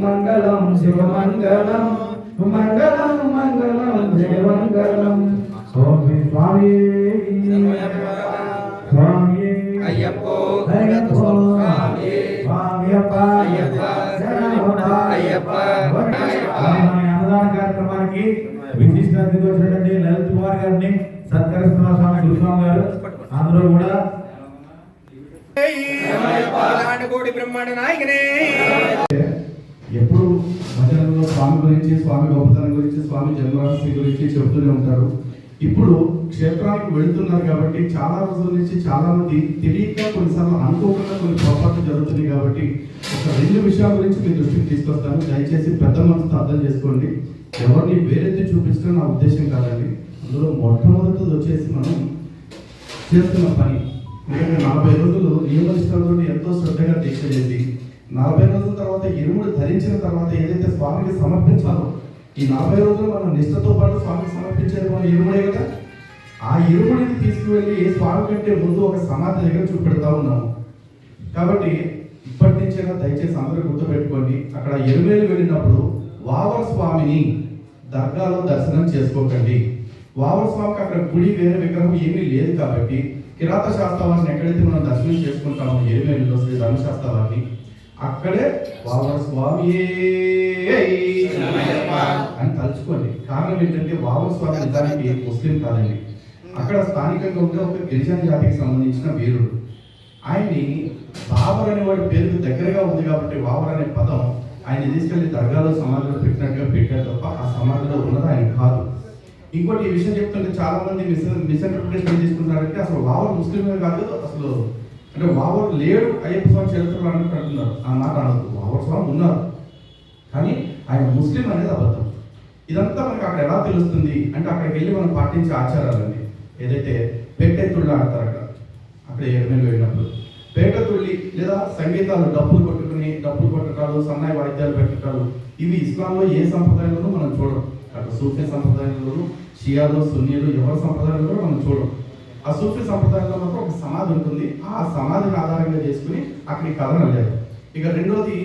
మంగళం శివమంగళం మంగళం మంగళం జయమంగళం స్వామి స్వామి. స్వామి. అయ్యప్పో అయ్యప్పో స్వామి. స్వామియప్ప అయ్యప్ప. అయ్యప్ప. అన్నదాన కార్యక్రమానికి విశిష్ట అతిథి వచ్చినటువంటి లలిత్ కుమార్ గారిని సత్కరిస్తున్న స్వామి గురుస్వామి గారు. అందరూ కూడా. ఎప్పుడు భజనలో స్వామి గురించి స్వామి గొప్పతనం గురించి స్వామి జన్మరాశి గురించి చెబుతూనే ఉంటారు. ఇప్పుడు క్షేత్రాలకు వెళ్తున్నారు కాబట్టి చాలా రోజుల నుంచి చాలా మంది తెలియక కొన్నిసార్లు అనుకోకుండా కొన్ని పొరపాట్లు జరుగుతున్నాయి కాబట్టి ఒక రెండు విషయాల గురించి మీ దృష్టికి తీసుకొస్తాను. దయచేసి పెద్ద మనసుతో అర్థం చేసుకోండి. ఎవరిని వేరెత్తి చూపించడం నా ఉద్దేశం కాదండి. అందులో మొట్టమొదటిది వచ్చేసి మనం చేస్తున్న పని. ఎందుకంటే నలభై రోజులు నియమ ఎంతో శ్రద్ధగా దీక్ష చేసి నలభై రోజుల తర్వాత ఇరుముడు ధరించిన తర్వాత ఏదైతే స్వామికి సమర్పించాలో ఈ నలభై రోజులు మనం నిష్ఠతో పాటు స్వామికి సమర్పించేది మన ఇరుముడే కదా? ఆ ఇరుముడిని తీసుకువెళ్ళి స్వామి కంటే ముందు ఒక సమాధి దగ్గర చూపెడతా ఉన్నాము. కాబట్టి ఇప్పటి నుంచైనా దయచేసి అందరూ గుర్తుపెట్టుకోండి అక్కడ ఎరుమేలు వెళ్ళినప్పుడు వావర స్వామిని దర్గాలో దర్శనం చేసుకోకండి. వావర స్వామికి అక్కడ గుడి వేరే విగ్రహం ఏమీ లేదు కాబట్టి కిరాత శాస్త్రవారిని ఎక్కడైతే మనం దర్శనం చేసుకుంటామో ఎరుమేలులో శ్రీ ధర్మశాస్త్రవారిని అక్కడే వావర స్వామి అని తలుచుకోండి. కారణం ఏంటంటే వావర స్వామి నిజానికి ముస్లిం కాదండి. అక్కడ స్థానికంగా ఉండే ఒక గిరిజన జాతికి సంబంధించిన వీరుడు. ఆయన్ని బాబర్ అనే వాడి పేరుకు దగ్గరగా ఉంది కాబట్టి బాబర్ అనే పదం ఆయన తీసుకెళ్ళి దర్గాలో సమాధిలో పెట్టినట్టుగా పెట్టారు తప్ప ఆ సమాధిలో ఉన్నది ఆయన కాదు. ఇంకోటి ఈ విషయం చెప్తుంటే చాలా మంది మిస్ మిస్ఇంటర్ప్రిటేషన్ తీసుకుంటారంటే అసలు వావర్ ముస్లిమే కాదు అసలు అంటే వావర్ లేడు అయ్యప్ప స్వామి చరిత్రలో అంటున్నారు. ఆ మాట అనదు వావర్ స్వామి ఉన్నారు. కానీ ఆయన ముస్లిం అనేది అబద్ధం. ఇదంతా మనకి అక్కడ ఎలా తెలుస్తుంది అంటే అక్కడికి వెళ్ళి మనం పాటించే ఆచారాలండి. ఏదైతే పెట్టెత్తుళ్ళు ఆడతారు అక్కడ అక్కడ ఎరుమేలు వెళ్ళినప్పుడు పేట తుళ్ళి లేదా సంగీతాలు డబ్బులు కొట్టుకుని డబ్బులు కొట్టడాలు సన్నాయి వాయిద్యాలు పెట్టడాలు ఇవి ఇస్లాంలో ఏ సంప్రదాయంలోనూ మనం చూడం అక్కడ సూఫీ సంప్రదాయంలోనూ షియాలో సున్నీలు ఎవరి సంప్రదాయంలో మనం చూడం ఆ సూఫీ సంప్రదాయంలో మాత్రం ఒక సమాధి ఉంటుంది. ఆ సమాధిని ఆధారంగా చేసుకుని అక్కడికి కథనం లేదు ఇక రెండోది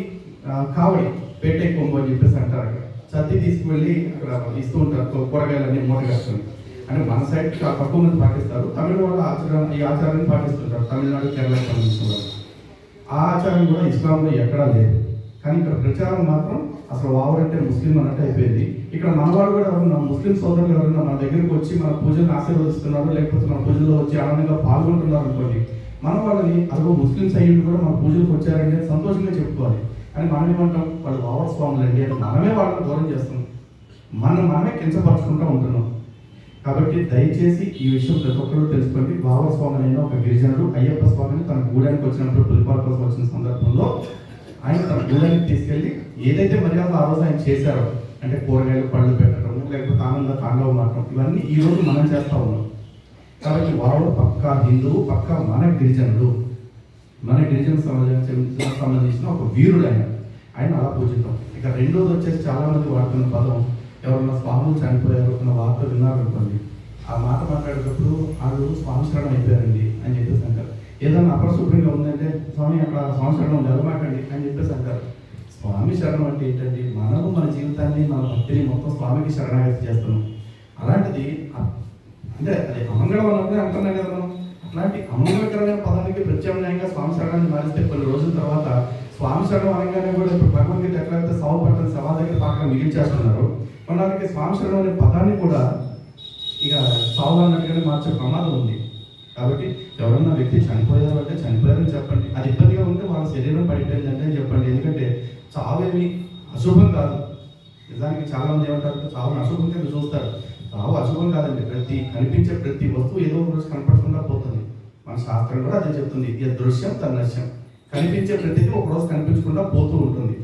కావడి పెట్టే కొమ్ము అని చెప్పేసి అంటారు అక్కడ. చత్తి తీసుకువెళ్ళి అక్కడ ఇస్తూ ఉంటారు. కూరగాయలన్నీ మూట కట్టుకుని అంటే మన సైడ్ ఆ తక్కువ మంది పాటిస్తారు. తమిళ వాళ్ళు ఆచారం ఈ ఆచారాన్ని పాటిస్తుంటారు. తమిళనాడు కేరళ సంబంధించిన ఆ ఆచారం కూడా ఇస్లాంలో ఎక్కడా లేదు. కానీ ఇక్కడ ప్రచారం మాత్రం అసలు వావరంటే ముస్లిం అన్నట్టు అయిపోయింది. ఇక్కడ మనవాడు కూడా ఎవరన్నా ముస్లిం సోదరులు ఎవరన్నా మన దగ్గరికి వచ్చి మన పూజను ఆశీర్వదిస్తున్నారు? లేకపోతే మన పూజలో వచ్చి ఆనందంగా పాల్గొంటున్నారు అనుకోండి మన వాళ్ళని అదిగో ముస్లిమ్స్ అయ్యి కూడా మన పూజలకు వచ్చారంటే సంతోషంగా చెప్పుకోవాలి. అని మనం ఏమంటాం? వాళ్ళు వావర్ స్వాములు అండి అని మనమే వాళ్ళని దూరం చేస్తున్నాం మనం మనమే కించపరచుకుంటూ ఉంటున్నాం. కాబట్టి దయచేసి ఈ విషయం ప్రతి ఒక్కరూ తెలుసుకోండి. బావ స్వామి అయిన ఒక గిరిజనుడు అయ్యప్ప స్వామిని తన గూడానికి వచ్చినప్పుడు పులిపాల కోసం వచ్చిన సందర్భంలో ఆయన తన గూడానికి తీసుకెళ్ళి ఏదైతే మర్యాదలు ఆ రోజు ఆయన చేశారో అంటే కూరగాయలు పళ్ళు పెట్టడం లేకపోతే ఆనంద తాండవ మాటం ఇవన్నీ ఈ రోజు మనం చేస్తూ ఉన్నాం. కాబట్టి వాడు పక్కా హిందువు పక్కా మన గిరిజనుడు. మన గిరిజన సమాజానికి సంబంధించిన ఒక వీరుడు ఆయన. ఆయన అలా పూజిద్దాం. ఇక రెండోది వచ్చేసి చాలా మంది వాడుతున్న పదం ఎవరన్నా స్వాములు చనిపోయారు అన్న వార్త విన్నారనుకోండి ఆ మాట మాట్లాడేటప్పుడు వాళ్ళు స్వామి శరణం అయిపోయారండి అని చెప్పేసి ఏదైనా ఏదన్నా అపరిశుభ్రంగా ఉందంటే స్వామి అక్కడ స్వామి శరణం జరమాకండి అని చెప్పేసి అంటారు. స్వామి శరణం అంటే ఏంటంటే మనము మన జీవితాన్ని మన భక్తిని మొత్తం స్వామికి శరణాగతి చేస్తున్నాం. అలాంటిది అంటే అది అమంగళం అన్నప్పుడే అంటున్నాం కదా మనం. అట్లాంటి అమంగళకరమైన పదానికి ప్రత్యామ్నాయంగా స్వామి శరణాన్ని మారిస్తే కొన్ని రోజుల తర్వాత స్వామి శరణం అనగానే కూడా ఇప్పుడు భగవద్గీత ఎట్లయితే సవ పట్టణ సభా దగ్గర పాకం మిగిల్చేస్తున్నారు. కొన్నాళ్ళకి స్వామి శరణం అనే పదాన్ని కూడా ఇక సావు అన్నట్టుగానే మార్చే ప్రమాదం ఉంది. కాబట్టి ఎవరన్నా వ్యక్తి చనిపోయారు అంటే చనిపోయారని చెప్పండి. అది ఇబ్బందిగా ఉంటే వాళ్ళ శరీరం పడిపోయిందంటే అంటే చెప్పండి. ఎందుకంటే చావేమి అశుభం కాదు. నిజానికి చాలా మంది ఏమంటారు చావుని అశుభం కింద చూస్తారు. చావు అశుభం కాదండి. ప్రతి కనిపించే ప్రతి వస్తువు ఏదో ఒక రోజు కనపడకుండా పోతుంది. మన శాస్త్రం కూడా అదే చెప్తుంది. ఇది దృశ్యం తన్నశ్యం. కనిపించే ప్రతిదీ ఒక రోజు కనిపించకుండా పోతూ ఉంటుంది.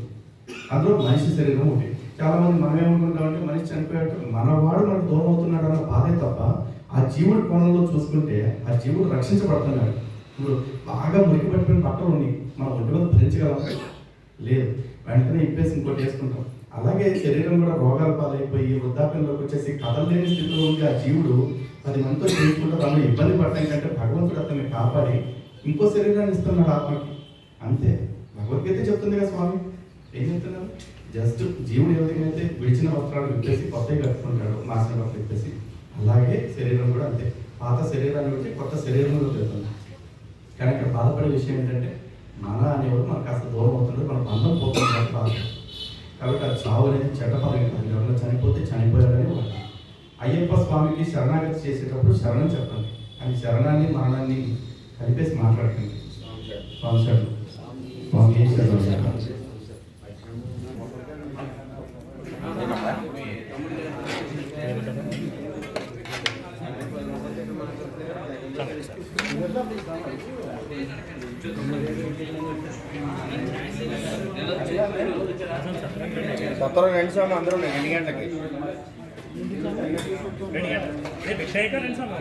అందులో మనిషి శరీరం ఒకటి. చాలా మంది మనం ఏమనుకుంటామంటే మనిషి చనిపోయాడు మనవాడు మనకు దూరం అవుతున్నాడు అన్న బాధే తప్ప ఆ జీవుడి కోణంలో చూసుకుంటే ఆ జీవుడు రక్షించబడుతున్నాడు. ఇప్పుడు బాగా మురికి పట్టిన బట్టలు ఉన్నాయి. మనం ఒంటి మీద ధరించగలం? లేదు. వెంటనే ఇప్పేసి ఇంకోటి వేసుకుంటాం. అలాగే శరీరం కూడా రోగాల పాలైపోయి వృద్ధాప్యంలోకి వచ్చేసి కదలలేని స్థితిలో ఉంది ఆ జీవుడు పది మందితో చేసుకుంటూ తను ఇబ్బంది పడటం కంటే భగవంతుడు అతన్ని కాపాడి ఇంకో శరీరాన్ని ఇస్తున్నాడు ఆత్మకి. అంతే. భగవద్గీత చెప్తుంది కదా స్వామి. ఏం చెప్తున్నారు? జస్ట్ జీవుడు ఏ విధంగా అయితే విడిచిన వస్త్రాలు విప్పేసి కొత్తవి కట్టుకుంటాడు మాసిన బట్టలు విప్పేసి అలాగే శరీరం కూడా అంతే. పాత శరీరాన్ని విడిచి కొత్త శరీరంలో వెళ్తుంది కానీ ఇక్కడ బాధపడే విషయం ఏంటంటే మన అనేవాడు మనకు కాస్త దూరం అవుతుంది మన బంధం పోతుంది బాధ కాబట్టి అది చావు అనేది చెడ్డ పదం కాదు. ఎవరైనా చనిపోతే చనిపోయారని ఒకటి అయ్యప్ప స్వామికి శరణాగతి చేసేటప్పుడు శరణం చెప్పండి. కానీ శరణాన్ని మరణాన్ని కలిపేసి మాట్లాడుతుంది స్వామి శరణం. స్వామి శరణం. సత్వరం రెండు సార్లు అందరూ ఎన్ని గంటలకి? రెండు గంటలు. రేపు రెండు సార్లు